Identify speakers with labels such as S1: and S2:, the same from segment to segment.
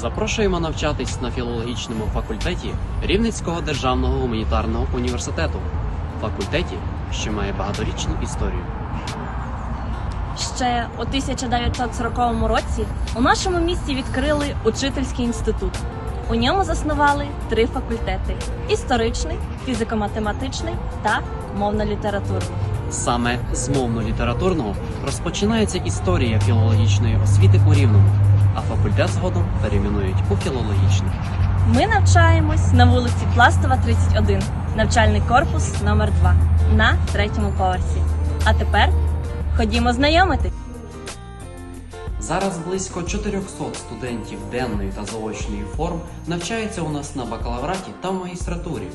S1: Запрошуємо навчатись на філологічному факультеті Рівненського державного гуманітарного університету, факультеті, що має багаторічну історію.
S2: Ще у 1940 році у нашому місті відкрили учительський інститут. У ньому заснували три факультети: історичний, фізико-математичний та мовно-літературний.
S1: Саме з мовно-літературного розпочинається історія філологічної освіти у Рівному, а факультет згодом перейменують у філологічний.
S2: Ми навчаємось на вулиці Пластова, 31, навчальний корпус номер 2 на третьому поверсі. А тепер ходімо знайомитись.
S1: Зараз близько 400 студентів денної та заочної форм навчаються у нас на бакалавраті та магістратурі.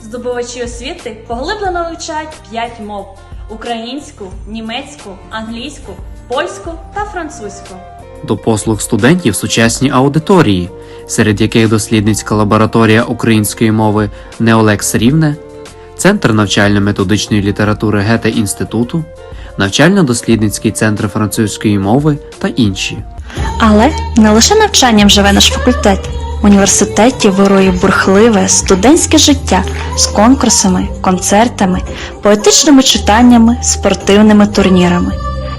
S2: Здобувачі освіти поглиблено вивчають 5 мов: українську, німецьку, англійську, польську та французьку.
S3: До послуг студентів сучасні аудиторії, серед яких дослідницька лабораторія української мови Неолекс Рівне, Центр навчально-методичної літератури Гете Інституту, навчально-дослідницький центр французької мови та інші.
S4: Але не лише навчанням живе наш факультет. В університеті вирує бурхливе студентське життя з конкурсами, концертами, поетичними читаннями, спортивними турнірами.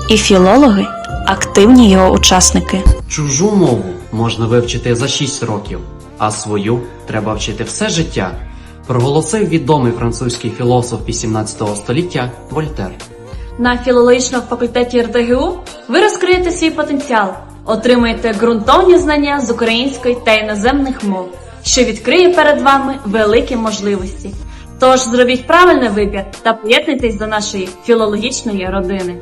S4: І філологи активні його учасники.
S1: Чужу мову можна вивчити за 6 років, а свою треба вчити все життя, проголосив відомий французький філософ 18 століття Вольтер.
S2: На філологічному факультеті РТГУ ви розкриєте свій потенціал, отримаєте ґрунтовні знання з української та іноземних мов, що відкриє перед вами великі можливості. Тож зробіть правильний вибір та приєднуйтесь до нашої філологічної родини.